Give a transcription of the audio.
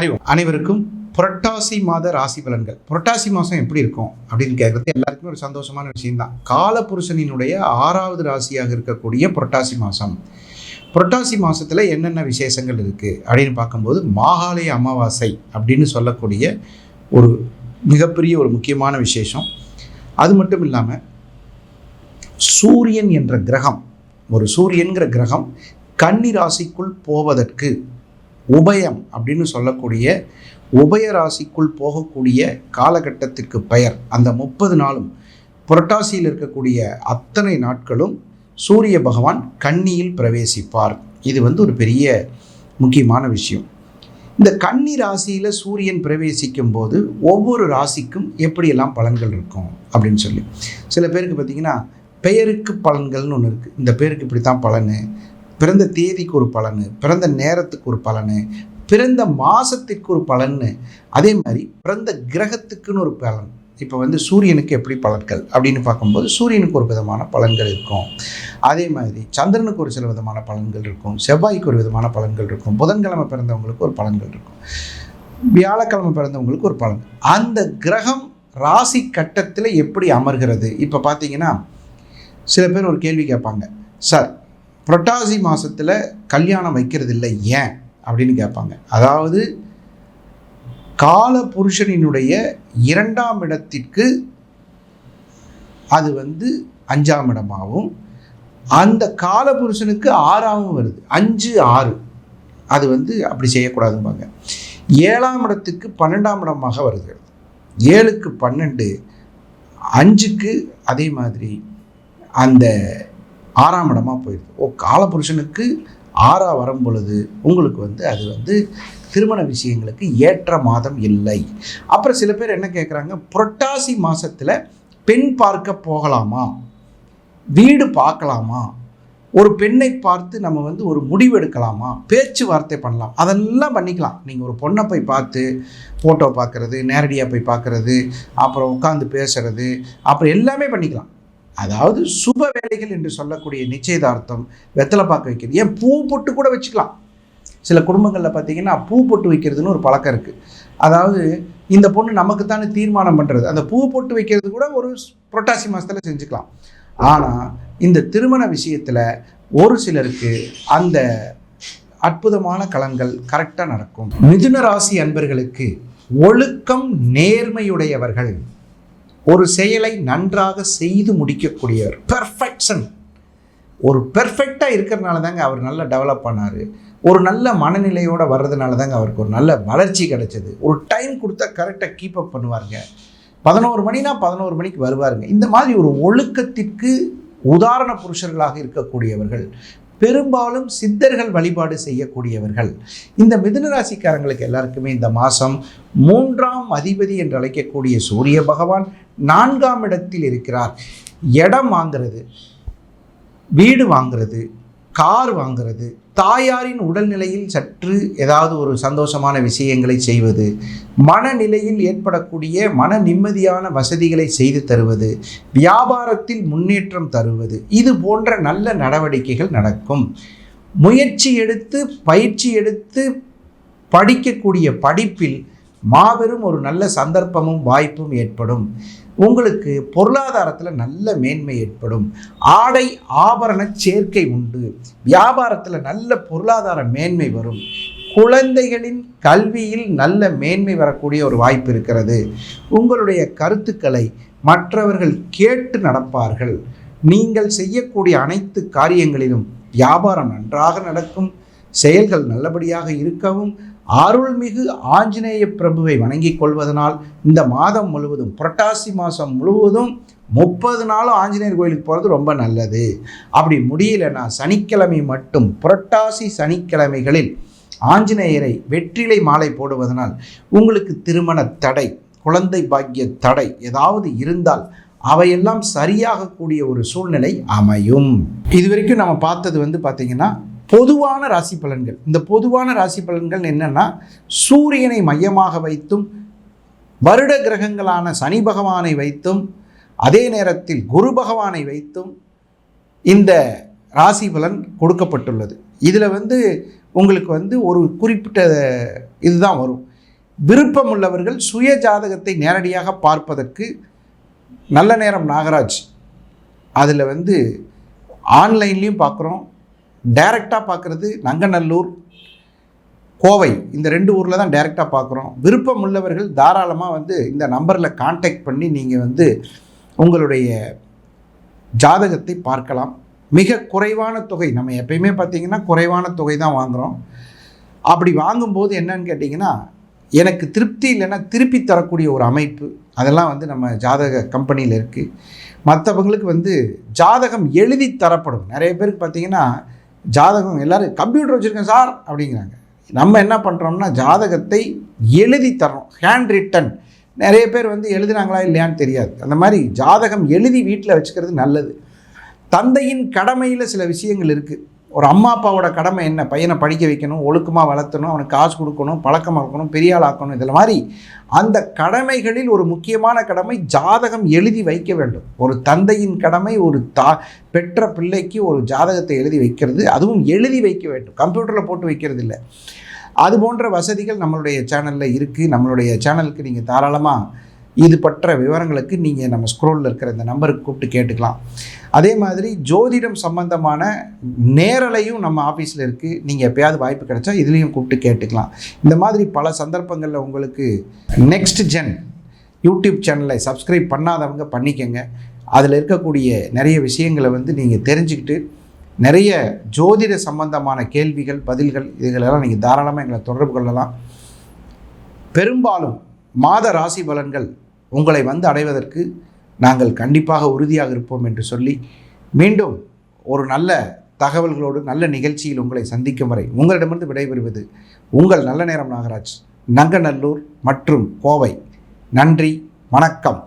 அறிவோம். அனைவருக்கும் புரட்டாசி மாத ராசி பலன்கள். புரட்டாசி மாதம் எப்படி இருக்கும் அப்படின்னு கேட்குறது எல்லாருக்குமே ஒரு சந்தோஷமான விஷயம்தான். காலபுருஷனினுடைய ஆறாவது ராசியாக இருக்கக்கூடிய புரட்டாசி மாதம் புரட்டாசி மாதத்தில் என்னென்ன விசேஷங்கள் இருக்குது அப்படின்னு பார்க்கும்போது மாகாளய அமாவாசை அப்படின்னு சொல்லக்கூடிய ஒரு மிகப்பெரிய ஒரு முக்கியமான விசேஷம். அது மட்டும் இல்லாமல் சூரியன் என்ற கிரகம் ஒரு சூரியன்கிற கிரகம் கன்னி ராசிக்குள் போவதற்கு உபயம் அப்படின்னு சொல்லக்கூடிய உபய ராசிக்குள் போகக்கூடிய காலகட்டத்திற்கு பெயர். அந்த முப்பது நாளும் புரட்டாசியில் இருக்கக்கூடிய அத்தனை நாட்களும் சூரிய பகவான் கன்னியில் பிரவேசிப்பார். இது வந்து ஒரு பெரிய முக்கியமான விஷயம். இந்த கன்னி ராசியில் சூரியன் பிரவேசிக்கும் போது ஒவ்வொரு ராசிக்கும் எப்படியெல்லாம் பலன்கள் இருக்கும் அப்படின்னு சொல்லி. சில பேருக்கு பார்த்தீங்கன்னா பெயருக்கு பலன்கள்னு ஒன்று இருக்குது இந்த பேருக்கு இப்படி தான் பலனு பிறந்த தேதிக்கு ஒரு பலனு பிறந்த நேரத்துக்கு ஒரு பலனு பிறந்த மாதத்துக்கு ஒரு பலன்னு. அதே மாதிரி பிறந்த கிரகத்துக்குன்னு ஒரு பலன். இப்போ வந்து சூரியனுக்கு எப்படி பலன்கள் அப்படின்னு பார்க்கும்போது சூரியனுக்கு ஒரு விதமான பலன்கள் இருக்கும். அதே மாதிரி சந்திரனுக்கு ஒரு சில விதமான பலன்கள் இருக்கும். செவ்வாய்க்கு ஒரு விதமான பலன்கள் இருக்கும். புதன்கிழமை பிறந்தவங்களுக்கு ஒரு பலன்கள் இருக்கும். வியாழக்கிழமை பிறந்தவங்களுக்கு ஒரு பலன். அந்த கிரகம் ராசி கட்டத்தில் எப்படி அமர்கிறது? இப்போ பார்த்தீங்கன்னா சில பேர் ஒரு கேள்வி கேட்பாங்க. சார் புரட்டாசி மாதத்தில் கல்யாணம் வைக்கிறது இல்லை ஏன்? அப்படின்னு கேட்பாங்க. அதாவது கால புருஷனினுடைய இரண்டாம் இடத்திற்கு அது வந்து அஞ்சாம் இடமாகவும் அந்த கால புருஷனுக்கு ஆறாவும் வருது. அஞ்சு ஆறு. அது வந்து அப்படி செய்யக்கூடாதும்பாங்க. ஏழாம் இடத்துக்கு பன்னெண்டாம் இடமாக வருகிறது ஏழுக்கு பன்னெண்டு அஞ்சுக்கு அதே மாதிரி அந்த ஆறாம் இடமா போயிடுது ஓ காலபுருஷனுக்கு ஆறாக வரும் பொழுது உங்களுக்கு வந்து அது வந்து திருமண விஷயங்களுக்கு ஏற்ற மாதம் இல்லை. அப்புறம் சில பேர் என்ன கேட்குறாங்க புரட்டாசி மாதத்தில் பெண் பார்க்க போகலாமா? வீடு பார்க்கலாமா? ஒரு பெண்ணை பார்த்து நம்ம வந்து ஒரு முடிவு எடுக்கலாமா? பேச்சுவார்த்தை பண்ணலாம். அதெல்லாம் பண்ணிக்கலாம். நீங்கள் ஒரு பொண்ணை போய் பார்த்து ஃபோட்டோ பார்க்குறது நேரடியாக போய் பார்க்குறது அப்புறம் உட்காந்து பேசுறது அப்புறம் எல்லாமே பண்ணிக்கலாம். அதாவது சுப வேலைகள் என்று சொல்லக்கூடிய நிச்சயதார்த்தம் வெத்தலை பார்க்க வைக்கிறது. ஏன்? பூ பொட்டு கூட வச்சுக்கலாம். சில குடும்பங்களில் பார்த்தீங்கன்னா பூ பொட்டு வைக்கிறதுன்னு ஒரு பழக்கம் இருக்குது அதாவது இந்த பொண்ணு நமக்கு தானே தீர்மானம் பண்ணுறது அந்த பூ பொட்டு வைக்கிறது கூட ஒரு புரட்டாசி மாதத்தில் செஞ்சுக்கலாம். ஆனால் இந்த திருமண விஷயத்தில் ஒரு சிலருக்கு அந்த அற்புதமான களங்கள் கரெக்டாக நடக்கும். மிதுன ராசி அன்பர்களுக்கு ஒழுக்கம் நேர்மையுடையவர்கள் ஒரு செயலை நன்றாக செய்து முடிக்கக்கூடியவர். பெர்ஃபெக்ஷன் ஒரு பெர்ஃபெக்டாக இருக்கிறனால தாங்க அவர் நல்லா டெவலப் பண்ணார். ஒரு நல்ல மனநிலையோடு வர்றதுனால தாங்க அவருக்கு ஒரு நல்ல வளர்ச்சி கிடைச்சது. ஒரு டைம் கொடுத்தா கரெக்டாக கீப் அப் பண்ணுவாருங்க. பதினோரு மணினா பதினோரு மணிக்கு வருவாருங்க. இந்த மாதிரி ஒரு ஒழுக்கத்திற்கு உதாரண புருஷர்களாக இருக்கக்கூடியவர்கள் பெரும்பாலும் சித்தர்கள் வழிபாடு செய்யக்கூடியவர்கள். இந்த மிதுன ராசிக்காரங்களுக்கு எல்லாருக்குமே இந்த மாதம் மூன்றாம் அதிபதி என்று அழைக்கக்கூடிய சூரிய பகவான் நான்காம் இடத்தில் இருக்கிறார். இடம் வாங்கிறது வீடு வாங்கிறது கார் வாங்கிறது தாயாரின் உடல்நிலையில் சற்று ஏதாவது ஒரு சந்தோஷமான விஷயங்களை செய்வது மனநிலையில் ஏற்படக்கூடிய மன நிம்மதியான வசதிகளை செய்து தருவது வியாபாரத்தில் முன்னேற்றம் தருவது இது போன்ற நல்ல நடவடிக்கைகள் நடக்கும். முயற்சி எடுத்து பயிற்சி எடுத்து படிக்கக்கூடிய படிப்பில் மாபெரும் ஒரு நல்ல சந்தர்ப்பமும் வாய்ப்பும் ஏற்படும். உங்களுக்கு பொருளாதாரத்தில் நல்ல மேன்மை ஏற்படும். ஆடை ஆபரண சேர்க்கை உண்டு. வியாபாரத்தில் நல்ல பொருளாதார மேன்மை வரும். குழந்தைகளின் கல்வியில் நல்ல மேன்மை வரக்கூடிய ஒரு வாய்ப்பு இருக்கிறது. உங்களுடைய கருத்துக்களை மற்றவர்கள் கேட்டு நடப்பார்கள். நீங்கள் செய்யக்கூடிய அனைத்து காரியங்களிலும் வியாபாரம் நன்றாக நடக்கும். செயல்கள் நல்லபடியாக இருக்கவும் அருள்மிகு ஆஞ்சநேய பிரபுவை வணங்கிக் கொள்வதனால் இந்த மாதம் முழுவதும் புரட்டாசி மாதம் முழுவதும் முப்பது நாளும் ஆஞ்சநேயர் கோயிலுக்கு போகிறது ரொம்ப நல்லது. அப்படி முடியலன்னா சனிக்கிழமை மட்டும் புரட்டாசி சனிக்கிழமைகளில் ஆஞ்சநேயரை வெற்றிலை மாலை போடுவதனால் உங்களுக்கு திருமண தடை குழந்தை பாக்கிய தடை ஏதாவது இருந்தால் அவையெல்லாம் சரியாகக்கூடிய ஒரு சூழ்நிலை அமையும். இது வரைக்கும் நம்ம பார்த்தது வந்து பார்த்திங்கன்னா பொதுவான ராசி பலன்கள். இந்த பொதுவான ராசி பலன்கள் என்னென்னா சூரியனை மையமாக வைத்தும் வருட கிரகங்களான சனி பகவானை வைத்தும் அதே நேரத்தில் குரு பகவானை வைத்தும் இந்த ராசி பலன் கொடுக்கப்பட்டுள்ளது. இதில் வந்து உங்களுக்கு வந்து ஒரு குறிப்பிட்ட இதுதான் வரும். விருப்பம் உள்ளவர்கள் சுய ஜாதகத்தை நேரடியாக பார்ப்பதற்கு நல்ல நேரம் நாகராஜ். அதில் வந்து ஆன்லைன்லேயும் பார்க்குறோம் டைரெக்டாக பார்க்குறது நங்கநல்லூர் கோவை. இந்த ரெண்டு ஊரில் தான் டைரெக்டாக பார்க்குறோம் விருப்பம் உள்ளவர்கள் தாராளமாக வந்து இந்த நம்பரில் காண்டாக்ட் பண்ணி நீங்கள் வந்து உங்களுடைய ஜாதகத்தை பார்க்கலாம். மிக குறைவான தொகை நம்ம எப்பயுமே பார்த்திங்கன்னா குறைவான தொகை தான் வாங்குகிறோம் அப்படி வாங்கும்போது என்னன்னு கேட்டிங்கன்னா எனக்கு திருப்தி இல்லைன்னா திருப்பி தரக்கூடிய ஒரு அமைப்பு அதெல்லாம் வந்து நம்ம ஜாதக கம்பெனியில் இருக்குது மற்றவங்களுக்கு வந்து ஜாதகம் எழுதி தரப்படும். நிறைய பேருக்கு பார்த்தீங்கன்னா ஜாதகம் எல்லோரும் கம்ப்யூட்டர் வச்சுருக்கேன் சார் அப்படிங்கிறாங்க. நம்ம என்ன பண்ணுறோம்னா ஜாதகத்தை எழுதி தரோம் ஹேண்ட் ரிட்டன் நிறைய பேர் வந்து எழுதுனாங்களா இல்லையான்னு தெரியாது. அந்த மாதிரி ஜாதகம் எழுதி வீட்டில் வச்சுக்கிறது நல்லது. தந்தையின் கடமையில் சில விஷயங்கள் இருக்குது ஒரு அம்மா அப்பாவோட கடமை என்ன? பையனை படிக்க வைக்கணும் ஒழுக்கமாக வளர்த்தணும் அவனுக்கு காசு கொடுக்கணும் பழக்கமாக இருக்கணும் பெரிய இதில் மாதிரி அந்த கடமைகளில் ஒரு முக்கியமான கடமை ஜாதகம் எழுதி வைக்க வேண்டும். ஒரு தந்தையின் கடமை ஒரு தா பெற்ற பிள்ளைக்கு ஒரு ஜாதகத்தை எழுதி வைக்கிறது அதுவும் எழுதி வைக்க வேண்டும். கம்ப்யூட்டரில் போட்டு வைக்கிறது இல்லை. அது போன்ற வசதிகள் நம்மளுடைய சேனலில் இருக்குது நம்மளுடைய சேனலுக்கு நீங்கள் தாராளமாக இது பற்ற விவரங்களுக்கு நீங்கள் நம்ம ஸ்க்ரோலில் இருக்கிற இந்த நம்பருக்கு கூப்பிட்டு கேட்டுக்கலாம். அதே மாதிரி ஜோதிடம் சம்பந்தமான நேரலையும் நம்ம ஆஃபீஸில் இருக்குது நீங்கள் எப்பயாவது வாய்ப்பு கிடைச்சா இதுலேயும் கூப்பிட்டு கேட்டுக்கலாம். இந்த மாதிரி பல சந்தர்ப்பங்களில் உங்களுக்கு நெக்ஸ்ட் ஜென் யூடியூப் சேனலை சப்ஸ்கிரைப் பண்ணாதவங்க பண்ணிக்கங்க. அதில் இருக்கக்கூடிய நிறைய விஷயங்களை வந்து நீங்கள் தெரிஞ்சுக்கிட்டு நிறைய ஜோதிட சம்பந்தமான கேள்விகள் பதில்கள் இதுகளெல்லாம் நீங்கள் தாராளமாக எங்களை தொடர்பு கொள்ளலாம். பெரும்பாலும் மாத ராசி பலன்கள் உங்களை வந்து அடைவதற்கு நாங்கள் கண்டிப்பாக உறுதியாக இருப்போம் என்று சொல்லி மீண்டும் ஒரு நல்ல தகவல்களோடு நல்ல நிகழ்ச்சியில் உங்களை சந்திக்கும் வரை உங்களிடமிருந்து விடைபெறுவது உங்கள் நல்ல நேரம் நாகராஜ் நங்கநல்லூர் மற்றும் கோவை. நன்றி வணக்கம்.